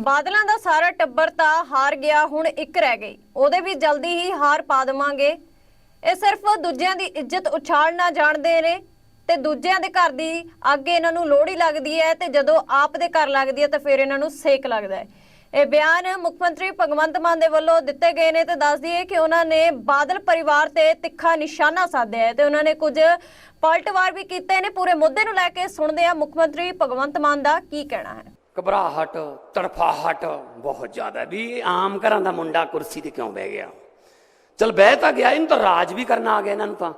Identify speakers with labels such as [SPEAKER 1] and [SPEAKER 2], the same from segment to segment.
[SPEAKER 1] ਬਾਦਲਾਂ ਦਾ ਸਾਰਾ ਟੱਬਰ ਤਾਂ ਹਾਰ ਗਿਆ, ਹੁਣ ਇੱਕ ਰਹਿ ਗਈ। ਉਹਦੇ ਵੀ ਜਲਦੀ ਹੀ ਹਾਰ ਪਾ ਦੇਵਾਂਗੇ। ਇਹ ਸਿਰਫ ਦੂਜਿਆਂ ਦੀ ਇੱਜ਼ਤ ਉਛਾਲਣਾ ਜਾਣਦੇ ਨੇ ਤੇ ਦੂਜਿਆਂ ਦੇ ਘਰ ਦੀ ਅੱਗ ਇਹਨਾਂ ਨੂੰ ਲੋਹੜੀ ਲੱਗਦੀ ਹੈ ਤੇ ਜਦੋਂ ਆਪ ਦੇ ਘਰ ਲੱਗਦੀ ਹੈ ਤਾਂ ਫਿਰ ਇਹਨਾਂ ਨੂੰ ਸੇਕ ਲੱਗਦਾ ਹੈ। ਇਹ ਬਿਆਨ ਮੁੱਖ ਮੰਤਰੀ ਭਗਵੰਤ ਮਾਨ ਦੇ ਵੱਲੋਂ ਦਿੱਤੇ ਗਏ ਨੇ ਤੇ ਦੱਸ ਦਈਏ ਕਿ ਉਹਨਾਂ ਨੇ ਬਾਦਲ ਪਰਿਵਾਰ ਤੇ ਤਿੱਖਾ ਨਿਸ਼ਾਨਾ ਸਾਧਿਆ ਹੈ ਤੇ ਉਹਨਾਂ ਨੇ ਕੁਝ ਪਲਟਵਾਰ ਵੀ ਕੀਤੇ ਨੇ। ਪੂਰੇ ਮੁੱਦੇ ਨੂੰ ਲੈ ਕੇ ਸੁਣਦੇ ਆ ਮੁੱਖ ਮੰਤਰੀ ਭਗਵੰਤ ਮਾਨ ਦਾ ਕੀ ਕਹਿਣਾ ਹੈ।
[SPEAKER 2] ਘਬਰਾਹਟ, ਤੜਫਾਹਟ, ਬਹੁਤ ਜ਼ਿਆਦਾ। ਵੀ ਇਹ ਆਮ ਘਰਾਂ ਦਾ ਮੁੰਡਾ ਕੁਰਸੀ ਤੇ ਕਿਉਂ ਬਹਿ ਗਿਆ? ਚਲ ਬਹਿ ਤਾਂ ਗਿਆ, ਇਹਨੂੰ ਤਾਂ ਰਾਜ ਵੀ ਕਰਨਾ ਆ ਗਿਆ ਇਹਨਾਂ ਨੂੰ ਤਾਂ।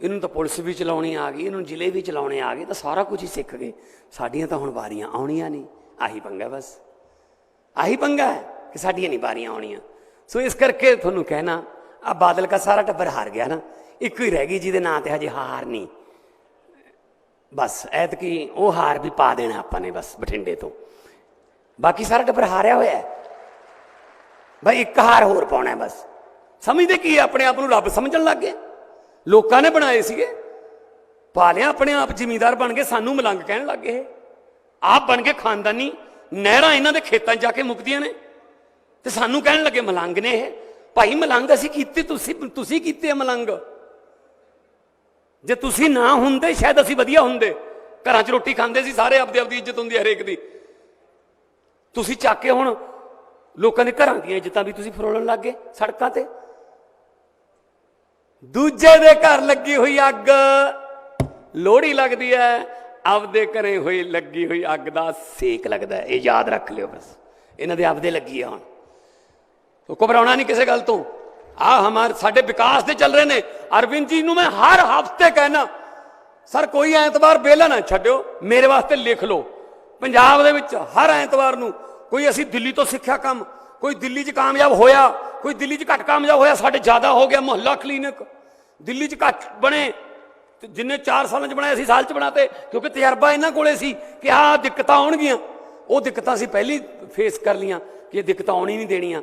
[SPEAKER 2] ਇਹਨੂੰ ਤਾਂ ਪੁਲਿਸ ਵੀ ਚਲਾਉਣੀ ਆ ਗਈ, ਇਹਨੂੰ ਜ਼ਿਲ੍ਹੇ ਵੀ ਚਲਾਉਣੇ ਆ ਗਏ, ਤਾਂ ਸਾਰਾ ਕੁਝ ਹੀ ਸਿੱਖ ਗਏ। ਸਾਡੀਆਂ ਤਾਂ ਹੁਣ ਵਾਰੀਆਂ ਆਉਣੀਆਂ ਨਹੀਂ, ਆਹੀ ਪੰਗਾ ਬਸ। ਆਹੀ ਪੰਗਾ ਹੈ ਕਿ ਸਾਡੀਆਂ ਨਹੀਂ ਵਾਰੀਆਂ ਆਉਣੀਆਂ। ਸੋ ਇਸ ਕਰਕੇ ਤੁਹਾਨੂੰ ਕਹਿਣਾ ਆ ਬਾਦਲ ਦਾ ਸਾਰਾ ਟੱਬਰ ਹਾਰ ਗਿਆ ਨਾ। ਇੱਕੋ ਹੀ ਰਹਿ ਗਈ ਜਿਹਦੇ ਨਾਂ ਤੇ ਹਜੇ ਹਾਰ ਨਹੀਂ। ਬਸ, ਐਤਕੀ ਉਹ ਹਾਰ ਵੀ ਪਾ ਦੇਣਾ ਆਪਾਂ ਨੇ ਬਸ ਬਠਿੰਡੇ ਤੋਂ। ਬਾਕੀ ਸਾਰਾ ਟੱਬਰ ਹਾਰਿਆ ਹੋਇਆ ਹੈ। ਭਾਈ ਇੱਕ ਹਾਰ ਹੋਰ ਪਾਉਣਾ ਬਸ। ਸਮਝਦੇ ਕੀ ਹੈ? ਆਪਣੇ ਆਪ ਨੂੰ ਰੱਬ ਸਮਝਣ ਲੱਗ ਗਏ? ਲੋਕਾਂ ਨੇ ਬਣਾਏ ਸੀਗੇ। ਪਾ ਲਿਆ ਆਪਣੇ ਆਪ ਜ਼ਿਮੀਂਦਾਰ ਬਣ ਕੇ, ਸਾਨੂੰ ਮਲੰਗ ਕਹਿਣ ਲੱਗ ਗਏ ਆਪ ਬਣ ਕੇ ਖਾਨਦਾਨੀ ਨਹਿਰਾਂ ਇਹਨਾਂ ਦੇ ਖੇਤਾਂ 'ਚ ਜਾ ਕੇ ਮੁਕਦੀਆਂ ਨੇ। ਤੇ ਸਾਨੂੰ ਕਹਿਣ ਲੱਗੇ ਮਲੰਗ ਨੇ ਇਹ। ਭਾਈ ਮਲੰਗ ਅਸੀਂ ਕੀਤੇ, ਤੁਸੀਂ ਤੁਸੀਂ ਕੀਤੇ ਆ ਮਲੰਗ? ਜੇ ਤੁਸੀਂ ਨਾ ਹੁੰਦੇ, ਸ਼ਾਇਦ ਅਸੀਂ ਵਧੀਆ ਹੁੰਦੇ। ਘਰਾਂ 'ਚ ਰੋਟੀ ਖਾਂਦੇ ਸੀ, ਸਾਰੇ ਆਪਦੀ ਆਪਦੀ ਇੱਜ਼ਤ ਹੁੰਦੀ ਹੈ ਹਰੇਕ ਦੀ। ਤੁਸੀਂ ਚੱਕ ਕੇ ਹੁਣ ਲੋਕਾਂ ਦੇ ਘਰਾਂ ਦੀਆਂ ਇੱਜ਼ਤਾਂ ਵੀ ਤੁਸੀਂ ਫਰੋਲਣ ਲੱਗ ਗਏ ਸੜਕਾਂ ਤੇ। ਦੂਜੇ ਦੇ ਘਰ ਲੱਗੀ ਹੋਈ ਅੱਗ। ਲੋਹੜੀ ਲੱਗਦੀ ਹੈ ਆਪਦੇ ਘਰੇ ਹੋਈ ਲੱਗੀ ਹੋਈ ਅੱਗ ਦਾ ਸੇਕ ਲੱਗਦਾ ਇਹ ਯਾਦ ਰੱਖ ਲਿਓ ਬਸ। ਇਹਨਾਂ ਦੇ ਆਪਦੇ ਲੱਗੀ ਆ ਹੁਣ। ਘਬਰਾਉਣਾ ਨਹੀਂ ਕਿਸੇ ਗੱਲ ਤੋਂ। ਆ ਹਮਾਰ ਸਾਡੇ ਵਿਕਾਸ ਦੇ ਚੱਲ ਰਹੇ ਨੇ। ਅਰਵਿੰਦ ਜੀ ਨੂੰ ਮੈਂ ਹਰ ਹਫ਼ਤੇ ਕਹਿਣਾ ਸਰ, ਕੋਈ ਐਤਵਾਰ ਬੇਲਾ ਨਾ ਛੱਡਿਓ, ਮੇਰੇ ਵਾਸਤੇ ਲਿਖ ਲਓ। ਪੰਜਾਬ ਦੇ ਵਿੱਚ ਹਰ ਐਤਵਾਰ ਨੂੰ ਕੋਈ ਅਸੀਂ ਦਿੱਲੀ ਤੋਂ ਸਿੱਖਿਆ ਕੰਮ, ਕੋਈ ਦਿੱਲੀ 'ਚ ਕਾਮਯਾਬ ਹੋਇਆ, ਕੋਈ ਦਿੱਲੀ 'ਚ ਘੱਟ ਕਾਮਯਾਬ ਹੋਇਆ, ਸਾਡੇ ਜ਼ਿਆਦਾ ਹੋ ਗਿਆ ਮੁਹੱਲਾ ਕਲੀਨਿਕ। ਦਿੱਲੀ 'ਚ ਘੱਟ ਬਣੇ, ਤੇ ਜਿੰਨੇ 4 ਸਾਲਾਂ 'ਚ ਬਣਾਏ ਅਸੀਂ, ਸਾਲ 'ਚ ਬਣਾਤੇ, ਕਿਉਂਕਿ ਤਜਰਬਾ ਇਹਨਾਂ ਕੋਲੇ ਸੀ ਕਿ ਆਹ ਦਿੱਕਤਾਂ ਆਉਣਗੀਆਂ। ਉਹ ਦਿੱਕਤਾਂ ਅਸੀਂ ਪਹਿਲੀ ਫੇਸ ਕਰ ਲੀਆਂ ਕਿ ਇਹ ਦਿੱਕਤਾਂ ਆਉਣੀ ਨਹੀਂ ਦੇਣੀਆਂ।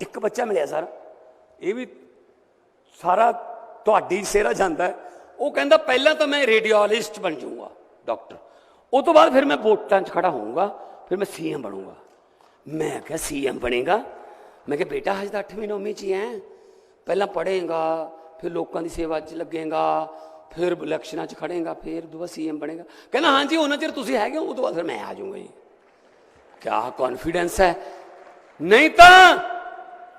[SPEAKER 2] ਇੱਕ ਬੱਚਾ ਮਿਲਿਆ ਸਰ। ਇਹ ਵੀ ਸਾਰਾ ਤੁਹਾਡੀ ਸੇਰਾ ਜਾਂਦਾ ਹੈ। ਉਹ ਕਹਿੰਦਾ, ਪਹਿਲਾਂ ਤਾਂ ਮੈਂ ਰੇਡੀਓਲੋਜਿਸਟ ਬਣ ਜਾਊਂਗਾ, ਡਾਕਟਰ। ਉਹ ਤੋਂ ਬਾਅਦ ਫਿਰ ਮੈਂ ਵੋਟਾਂ 'ਚ ਖੜਾ ਹੋਊਂਗਾ, ਫਿਰ ਮੈਂ ਸੀਐਮ ਬਣੂੰਗਾ। ਮੈਂ ਕਿਹਾ, ਸੀਐਮ ਬਣੇਗਾ? ਮੈਂ ਕਿਹਾ, ਬੇਟਾ, ਹਜੇ ਤਾਂ 8ਵੀਂ 9ਵੀਂ 'ਚ ਹੀ ਹੈ ਪਹਿਲਾਂ ਪੜ੍ਹੇਗਾ, ਫਿਰ ਲੋਕਾਂ ਦੀ ਸੇਵਾ 'ਚ ਲੱਗੇਗਾ, ਫਿਰ ਇਲੈਕਸ਼ਨਾਂ 'ਚ ਖੜੇਗਾ ਫਿਰ ਦੁਬਾਰਾ ਸੀਐਮ ਬਣੇਗਾ। ਕਹਿੰਦਾ, ਹਾਂਜੀ, ਉਹਨਾਂ ਚਿਰ ਤੁਸੀਂ ਹੈਗੇ ਹੋ ਉਹ ਤੋਂ ਬਾਅਦ ਫਿਰ ਮੈਂ ਆ ਜਾਊਂਗਾ ਜੀ। ਕਿਆ ਕੌਨਫੀਡੈਂਸ ਹੈ? ਨਹੀਂ ਤਾਂ ਨ-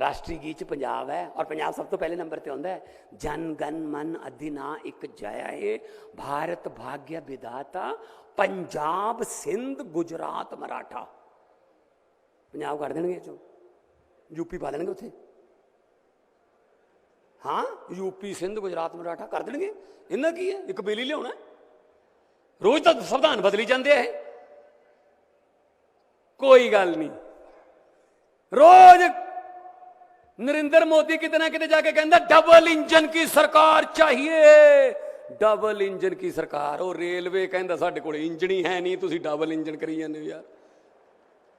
[SPEAKER 2] ਰਾਸ਼ਟਰੀ ਗੀਤ ਚ ਪੰਜਾਬ ਹੈ ਔਰ ਪੰਜਾਬ ਸਭ ਤੋਂ ਪਹਿਲੇ ਨੰਬਰ ਤੇ ਆਉਂਦਾ ਹੈ। ਜਨ, ਗਨ, ਮਨ, ਅਧਿਨਾ, ਇੱਕ ਜਇਆ ਹੈ ਭਾਰਤ ਭਾਗਯ ਵਿਦਾਤਾ ਪੰਜਾਬ ਸਿੰਧ, ਗੁਜਰਾਤ ਮਰਾਠਾ। ਪੰਜਾਬ ਕਰ ਦੇਣਗੇ ਇਹ ਚੋਂ। ਯੂਪੀ ਪਾ ਦੇਣਗੇ ਉੱਥੇ। ਹਾਂ ਯੂਪੀ ਸਿੰਧ, ਗੁਜਰਾਤ ਮਰਾਠਾ ਕਰ ਦੇਣਗੇ। ਇਹਨਾਂ ਕੀ ਹੈ? ਇੱਕ ਬੇਲੀ ਲਿਆਉਣਾ ਰੋਜ਼ ਤਾਂ ਸੰਵਿਧਾਨ ਬਦਲੀ ਜਾਂਦੇ ਆ ਇਹ। ਕੋਈ ਗੱਲ ਨਹੀਂ। ਰੋਜ਼ ਨਰਿੰਦਰ ਮੋਦੀ ਕਿਤੇ ਨਾ ਕਿਤੇ ਜਾ ਕੇ ਕਹਿੰਦਾ ਡਬਲ ਇੰਜਨ ਕੀ ਸਰਕਾਰ ਚਾਹੀਏ? ਡਬਲ ਇੰਜਨ ਕੀ ਸਰਕਾਰ? ਉਹ ਰੇਲਵੇ ਕਹਿੰਦਾ, ਸਾਡੇ ਕੋਲ ਇੰਜਣ ਹੀ ਹੈ ਨਹੀਂ, ਤੁਸੀਂ ਡਬਲ ਇੰਜਨ ਕਰੀ ਜਾਂਦੇ ਹੋ ਯਾਰ।